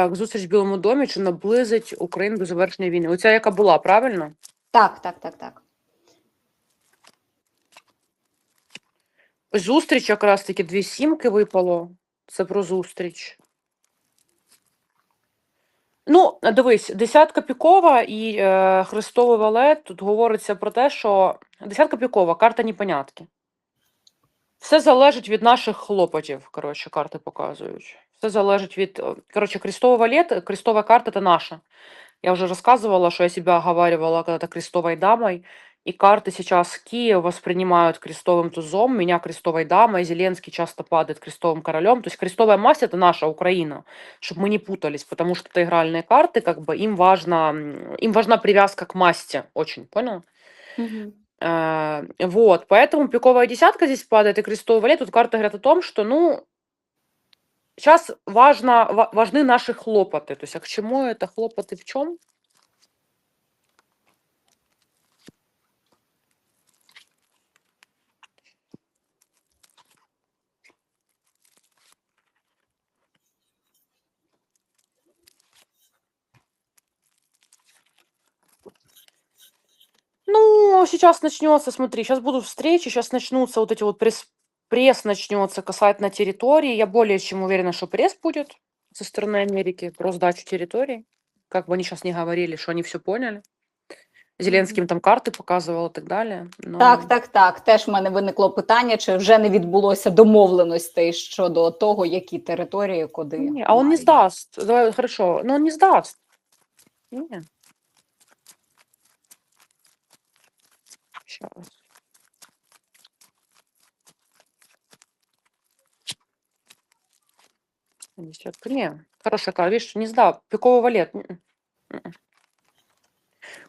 Так, зустріч в Білому домі чи наблизить Україну до завершення війни. Оця яка була, правильно? Так, так, так, так. Зустріч якраз таки дві сімки випало. Це про зустріч. Ну, дивись, десятка пікова і е, Христовий валет. Тут говориться про те, що десятка пікова, карта непонятки. Все залежить від наших хлопотів, коротше, карти показують. Все залежить від. Коротше, крестовый валет, крестовая карта это наша. Я уже рассказывала, что я себя оговаривала когда-то крестовой дамой. И карты сейчас Киев воспринимают крестовым тузом, меня крестовой дамой, Зеленский часто падает крестовым королем. То есть крестовая масть это наша Украина, чтобы мы не путались, потому что это игральные карты, как бы им важно, им важна привязка к масти, очень, понял? Угу. Э, вот, поэтому пиковая десятка здесь падает, и крестовый валет. Тут карта говорят о том, что, ну, сейчас важно, ва- важны наши хлопоты. То есть, а к чему это хлопоты в чем? Ну, сейчас начнется, смотри, сейчас будут встречи, сейчас начнутся вот эти вот пресс, пресс начнется касательно территории. Я более чем уверена, что пресс будет со стороны Америки про сдачу территорий. Как бы они сейчас не говорили, что они все поняли. Зеленський їм там карти показував і так далі. Ну, Так, так, так. Теж в мене виникло питання, чи вже не відбулося домовленостей щодо того, які території куди. не, а он не сдаст. Давай, хорошо, но он не сдаст. Не. Сейчас. Десятка. Не, хорошая карта. Видишь, не сдал. Пиковый валет.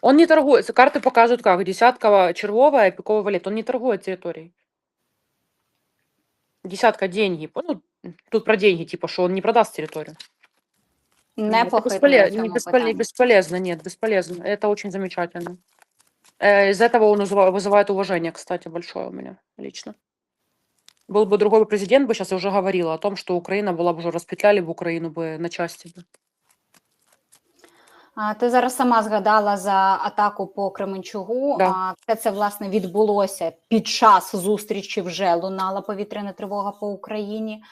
Он не торгует. Карты показывают как. Десятка червовая, пиковый валет. Он не торгует территорией. Десятка деньги. Ну, тут про деньги, типа, что он не продаст территорию. Не это похитне бесполе- в не цьому бесполе- питанні. бесполезно, нет, бесполезно. Это очень замечательно. Э, Из этого он вызывает уважение, кстати, большое у меня лично. Был бы другой президент, бы сейчас я уже говорила о том, что Украина была бы уже распетляли бы Украину бы на части. бы. А, Ти зараз сама згадала за атаку по Кременчугу. Да. А це, це власне відбулося під час зустрічі. Вже лунала повітряна тривога по Україні.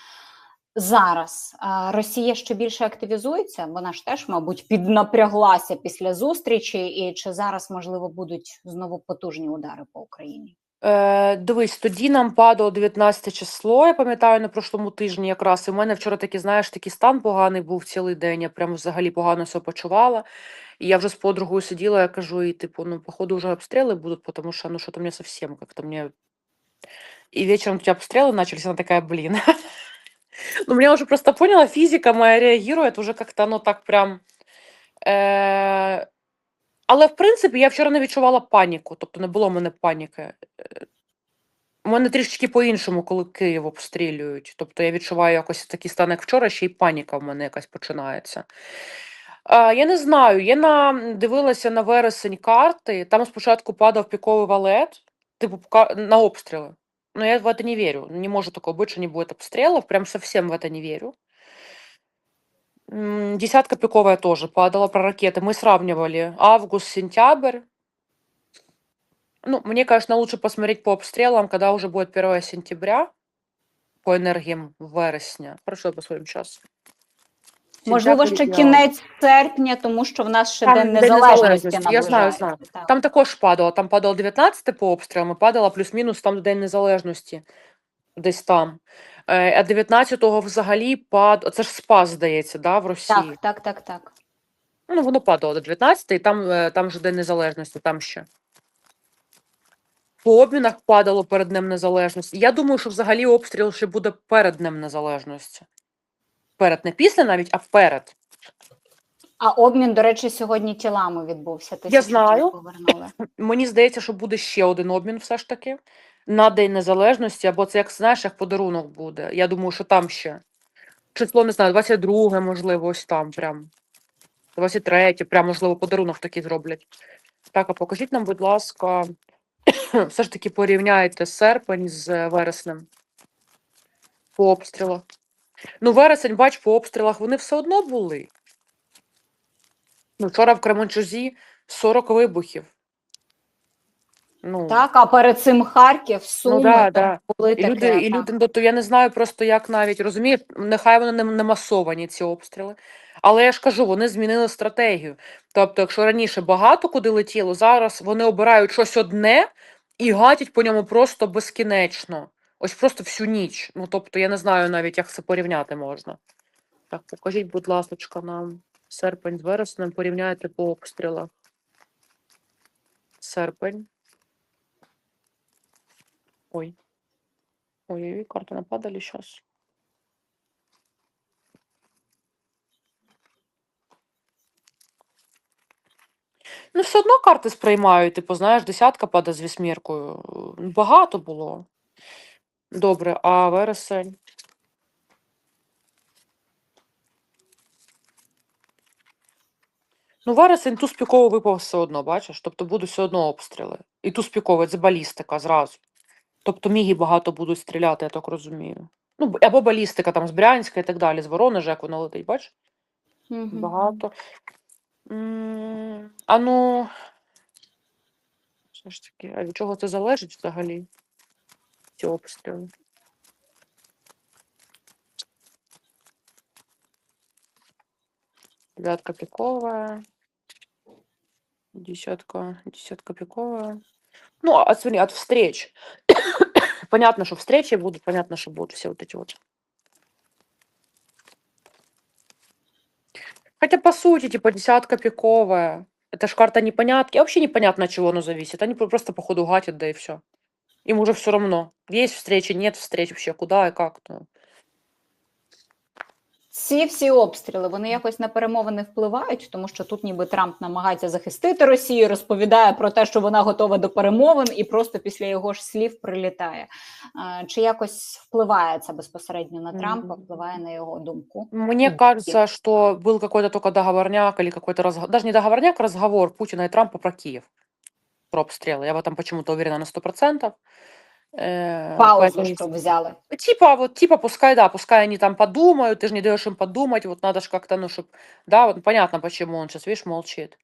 Зараз а, Росія ще більше активізується. Вона ж теж, мабуть, піднапряглася після зустрічі. І чи зараз можливо будуть знову потужні удари по Україні? Е, дивись, тоді нам падало 19 число, я пам'ятаю, на прошлому тижні якраз. І в мене вчора такий, знаєш, такий стан поганий був цілий день. Я прям взагалі погано себе почувала. І я вже з подругою сиділа, я кажу, і типу, ну, походу, вже обстріли будуть, тому що ну що-то мені совсем как-то мне. И вечером у тебя обстрелы начались, она такая. Ну, меня уже просто поняла, физика моя реагирует уже как-то, ну, так прям. Е... Але, в принципі, я вчора не відчувала паніку, тобто не було в мене паніки. Е, У мене трішечки по-іншому, коли Київ обстрілюють. Тобто я відчуваю якось такий стан, як вчора, ще й паніка в мене якась починається. Е, я не знаю, я на, дивилася на вересень карти, там спочатку падав піковий валет, типу ка- на обстріли. Но я в это не верю. Не может такого быть, что не будет обстрелов. Прям совсем в это не верю. М, Десятка пиковая тоже падала про ракеты. Мы сравнивали август-сентябрь. Ну, мне, конечно, лучше посмотреть по обстрелам, когда уже будет 1 сентября, по энергиям вересня. Хорошо, посмотрим сейчас. Можливо, ще кінець серпня, тому що в нас ще Там день День незалежності Незалежності, я знаю, наближається. знаю. Так. Там також падало. Там падало 19 по обстрілам, і падало плюс-мінус там до День Незалежності. Десь там. Е, А 19-го взагалі пад... Це ж спас, здається, да, в Росії. так, так, так, так. Ну, воно падало до 19 і там, е, там же День Незалежності, там ще. По обмінах падало перед Днем Незалежності. Я думаю, що взагалі обстріл ще буде перед Днем Незалежності. Перед, не після навіть, а перед. А обмін, до речі, сьогодні тілами відбувся. Тисячу знаю. тіл повернули. Мені здається, що буде ще один обмін все ж таки на День Незалежності, або це, як знаєш, як подарунок буде. Я думаю, що там ще. Число, не знаю, 22, можливо, ось там прям. 23, прям, можливо, подарунок такий зроблять. Так, а покажіть нам, будь ласка, все ж таки порівняйте серпень з е, вереснем по обстрілах. Ну, вересень, бач, по обстрілах вони все одно були. Ну, вчора в Кременчузі 40 вибухів. Ну, Так, а перед цим Харків, Суми, ну да, да. були І таке. і люди, ну, то я не знаю просто, як навіть розумієш, нехай вони не, не масовані ці обстріли. Але я ж кажу, вони змінили стратегію. Тобто, якщо раніше багато куди летіло, зараз вони обирають щось одне і гатять по ньому просто безкінечно. Ось просто всю ніч. Ну, тобто, я не знаю навіть, як це порівняти можна. Так, покажіть, будь ласка, нам серпень з вереснем, порівняйте по обстрілах. Серпень. Ой. Ой-ой-ой, карты нападали сейчас. Ну, все одно карти сприймають, типу, знаєш, десятка падає з вісьміркою. Багато було. Добре, а вересень? Ну, вересень туз піковий випав все одно, бачиш? Тобто будуть все одно обстріли. І туз піковий, це балістика зразу. Тобто міги багато будуть стріляти, я так розумію. Ну, або балістика там з Брянська і так далі, з Воронежа, як вона летить, бачиш? Мгм. Багато. А ну. Все ж таки, а від чого це залежить взагалі? Ці обстріли? Девятка пиковая. Десятка, десятка пиковая. Ну, а смотри, от встреч. Понятно, что встречи будут, понятно, что будут все вот эти вот. Хотя, по сути, типа, десятка пиковая. Это ж карта непонятки. Вообще непонятно, от чего оно зависит. Они просто, походу, гатят, да и все. Им уже все равно. Есть встречи, нет встреч вообще, куда и как. Ну. Ці всі обстріли вони якось на перемовини впливають, тому що тут ніби Трамп намагається захистити Росію, розповідає про те, що вона готова до перемовин, і просто після його ж слів прилітає. А, Чи якось впливає це безпосередньо на Трампа, Мгм. впливає на його думку? Мне Мгм. кажется, что был какой-то только договорняк или какой-то разговор, даже не договорняк, а разговор Путина и Трампа про Киев, про обстрелы. Я в этом почему-то уверена на 100%. Э, Паузу, поэтому- щоб взяли. Типа, вот, типа, пускай, да, пускай они там подумают, ты же не даешь им подумать, вот надо же как-то, ну, чтоб, да, вот понятно, почему он сейчас, видишь, молчит.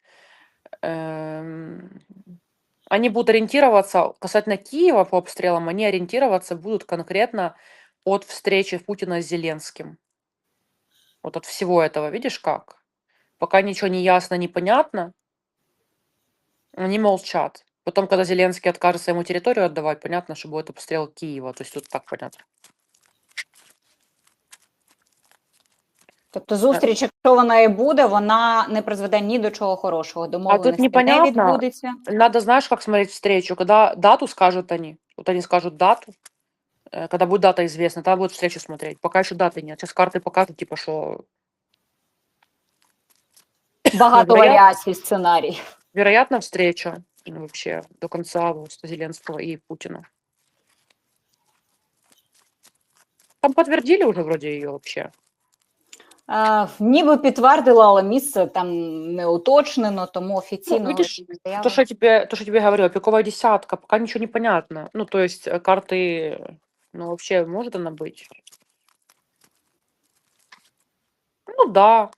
Эм, Они будут ориентироваться, касательно Киева по обстрелам, они ориентироваться будут конкретно от встречи Путина с Зеленским. Вот от всего этого, видишь как? Пока ничего не ясно, непонятно, они молчат. Потом, когда Зеленский откажется ему территорию отдавать, понятно, что будет обстрел Киева. То есть тут так понятно. Тобто, зустріч, якщо вона і буде, вона не призведе ні до чого хорошого. Домовленості не непонятно. відбудеться. Надо, знаешь, как смотреть встречу, когда дату скажут они, вот они скажут дату, э, когда будет дата известна, тогда будут встречу смотреть. Пока еще даты нет. Сейчас карты покажут, типа, что Багато Вероятно. варіацій сценаріїв. вероятно встреча ну, вообще до конца августа Зеленского и Путина. Там подтвердили уже вроде ее вообще. Е, ніби підтвердила, але місце там не уточнено, тому офіційно Ну, видишь, заяви. То, что я тебе, то, что я тебе говорила, пиковая десятка, пока ничего не понятно. Ну, то есть э, карты, ну, вообще может она быть? Ну, да.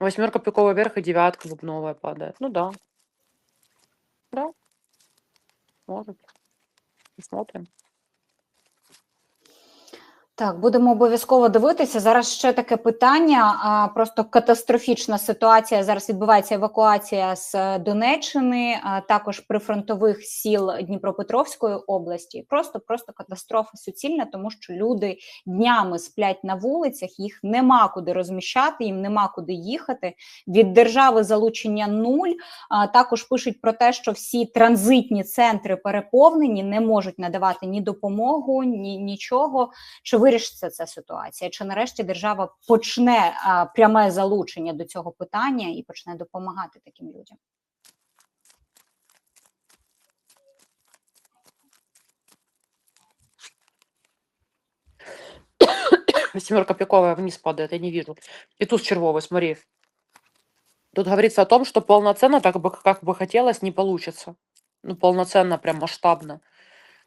Восьмерка пиковая вверх и девятка бубновая падает. Ну, да. Да. Может. Посмотрим. Так, будемо обов'язково дивитися. Зараз ще таке питання. А, просто катастрофічна ситуація. Зараз відбувається евакуація з е, Донеччини, а також прифронтових сіл Дніпропетровської області. Просто просто катастрофа суцільна, тому що люди днями сплять на вулицях, їх нема куди розміщати, їм нема куди їхати. Від держави залучення нуль. А, також пишуть про те, що всі транзитні центри переповнені, не можуть надавати ні допомогу, ні нічого. Чи вирішиться ця ситуація? Чи нарешті держава почне а, пряме залучення до цього питання і почне допомагати таким людям? Семерка пиковая вниз падает, я не вижу. И туз червовый, смотри. Тут говорится о том, что полноценно, так бы, как бы хотелось, не получится. Ну, полноценно, прям масштабно.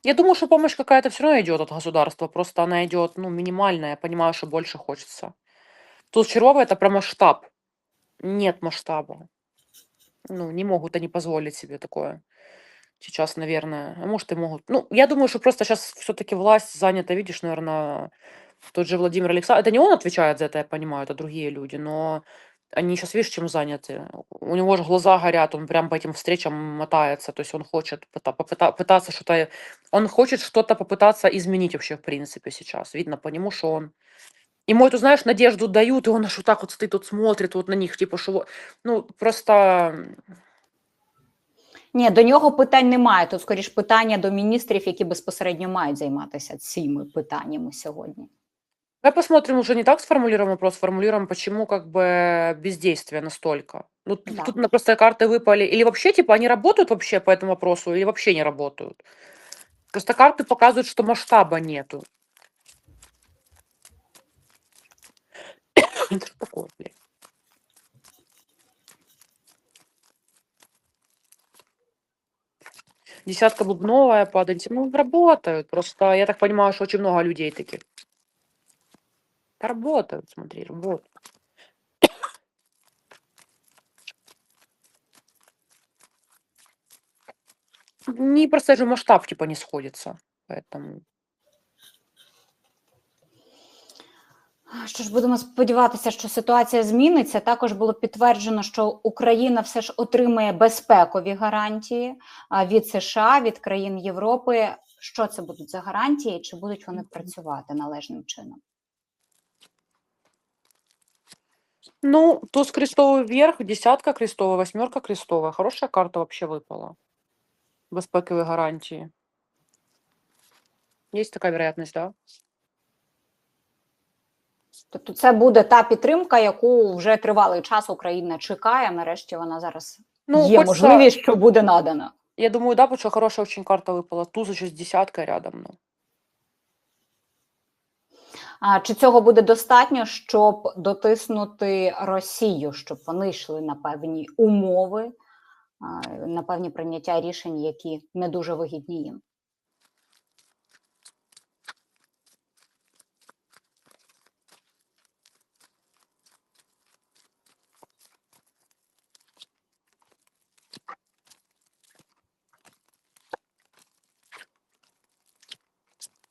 Я думаю, что помощь какая-то все равно идет от государства, просто она идет, ну, минимальная, я понимаю, что больше хочется. Туз червовый это прям масштаб. Нет масштаба. ну, не могут они позволить себе такое. Сейчас, наверное, а может и могут. Ну, я думаю, что просто сейчас все-таки власть занята, видишь, наверное, тот же Владимир Александрович. Это не он отвечает за это, я понимаю, это другие люди, но они сейчас, видишь, чем заняты. У него же глаза горят, он прям по этим встречам мотается, то есть он хочет пыта- попыта- пытаться что-то, он хочет что-то попытаться изменить вообще в принципе сейчас. Видно по нему, что он Ему эту, знаешь, надежду дают, и он аж вот так вот стоит, тут смотрит вот на них, типа, что... вот- Ну, просто... м, Ні, до нього питань немає. Тут скоріш питання до міністрів, які безпосередньо мають займатися цими питаннями сьогодні. Давай посмотрим, уже не так сформулируем вопрос, сформулируем, почему как бы бездействие настолько. Ну, т- Да. тут на просто карты выпали. Или вообще, типа, они работают вообще по этому вопросу, или вообще не работают. Просто карты показывают, что масштаба нету. Это что такое, блядь? Десятка бубновая падает. Ну, работают. Просто я так понимаю, что очень много людей таких. Да Работают, смотри, работают. Не просто же масштаб типа не сходится. Поэтому. Що ж, будемо сподіватися, що ситуація зміниться. Також було підтверджено, що Україна все ж отримає безпекові гарантії від США, від країн Європи. Що це будуть за гарантії? Чи будуть вони працювати належним чином? Ну, туз крестовый вверх, десятка крестовая, восьмерка крестовая. Хорошая карта вообще выпала. Безпековые гарантии. Есть такая вероятность, да? Тобто, це буде та підтримка, яку вже тривалий час Україна чекає. Нарешті вона зараз Ну, є хочется- можливість, що буде надана. Я думаю, да, потому что хорошая очень карта выпала. Туз еще с десяткой рядом. Ну. А чи цього буде достатньо, щоб дотиснути Росію, щоб вони йшли на певні умови, на певні прийняття рішень, які не дуже вигідні їм?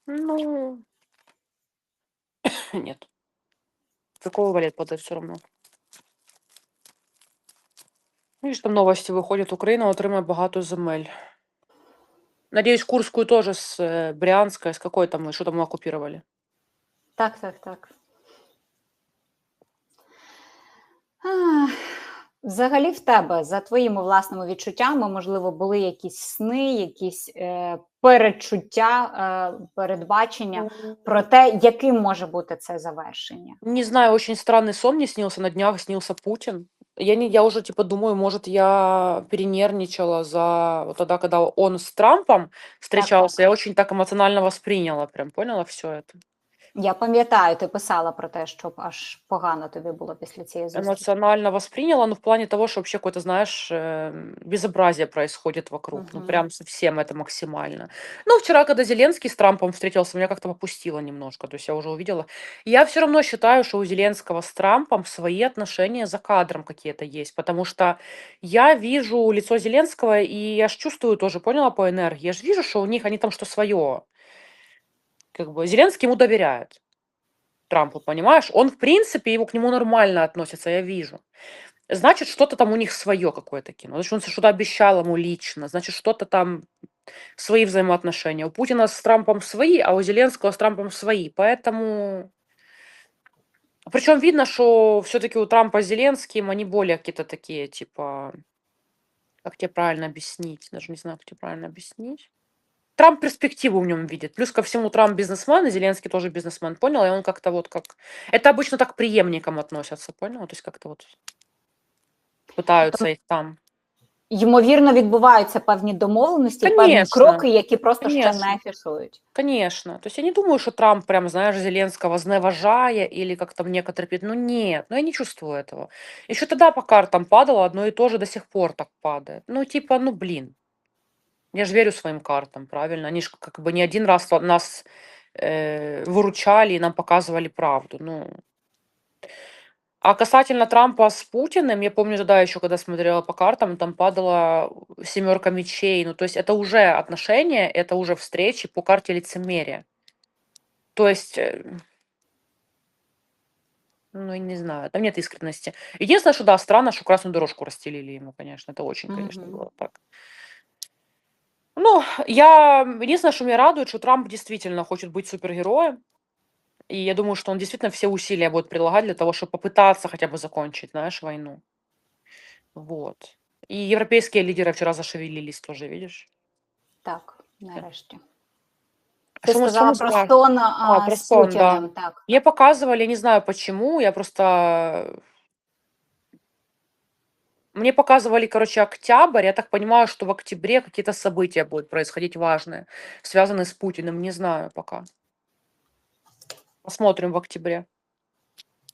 Ну, нет. Какого валет падает все равно. Видишь, там новости выходят. Украина отримає багато земель. Надеюсь, Курскую тоже с э, Брянска, с какой там, мы, что там мы оккупировали. Так, так, так. Ах, Взагалі, в тебе, за твоїми власними відчуттями, можливо, були якісь сни, якісь е, передчуття, е, передбачення про те, яким може бути це завершення. Не знаю, очень странный сон мне снился. На днях снился Путин. Я, не, я уже типа думаю, может, я перенервничала за вот тогда, когда он с Трампом встречался. Я очень так эмоционально восприняла, прям поняла все это. Я пам'ятаю, ти писала про те, щоб аж погано тобі було після цієї зустрічі. Эмоционально восприняла, ну, в плане того, что вообще какое-то, знаешь, э, безобразие происходит вокруг. Ну, Мгм. прям совсем это максимально. Ну, вчера, когда Зеленский с Трампом встретился, меня как-то попустило немножко. То есть я уже увидела. Я все равно считаю, что у Зеленского с Трампом свои отношения за кадром какие-то есть. Потому что я вижу лицо Зеленского, и я ж чувствую тоже, поняла, по энергии. Я же вижу, что у них, они там что свое. Как бы Зеленский ему доверяет. Трампу, понимаешь? Он, в принципе, его к нему нормально относится, я вижу. Значит, что-то там у них свое какое-то кино. Значит, он что-то обещал ему лично. Значит, что-то там свои взаимоотношения. У Путина с Трампом свои, а у Зеленского с Трампом свои. Поэтому... Причем видно, что все-таки у Трампа с Зеленским они более какие-то такие, типа... Как тебе правильно объяснить? Даже не знаю, как тебе правильно объяснить. Трамп перспективу в нем видит. Плюс ко всему, Трамп бизнесмен, и Зеленский тоже бизнесмен, понял? И он как-то вот как... Это обычно так к преемникам относятся, понял? То есть как-то вот пытаются их там. Ймовірно, відбуваються певні домовленості, певні Конечно. кроки, які просто ще Конечно. не фіксують. Конечно. То есть я не думаю, что Трамп прям, знаешь, Зеленского зневажая или как там некоторые... пи- Ну нет, ну я не чувствую этого. Еще тогда по картам падало одно и то же, до сих пор так падает. Ну типа, ну блин. Я же верю своим картам, правильно? Они же как бы не один раз нас э, выручали и нам показывали правду. Ну, А касательно Трампа с Путиным, я помню тогда еще, когда смотрела по картам, там падала семерка мечей. Ну, то есть это уже отношения, это уже встречи по карте лицемерия. То есть, э, ну, я не знаю, там нет искренности. Единственное, что да, странно, что красную дорожку расстелили ему, конечно. Это очень, конечно, Мгм. было так. Ну, я... Единственное, что меня радует, что Трамп действительно хочет быть супергероем. И я думаю, что он действительно все усилия будет прилагать для того, чтобы попытаться хотя бы закончить, знаешь, войну. Вот. И европейские лидеры вчера зашевелились тоже, видишь? Так, нарешті. А Ти что мы- сказала что мы про сон А, а, про з сон, Путіним, так. Мне показывали, не знаю почему, я просто... Мне показывали, короче, октябрь. Я так понимаю, что в октябре какие-то события будут происходить важные, связанные с Путиным. Не знаю пока. Посмотрим в октябре.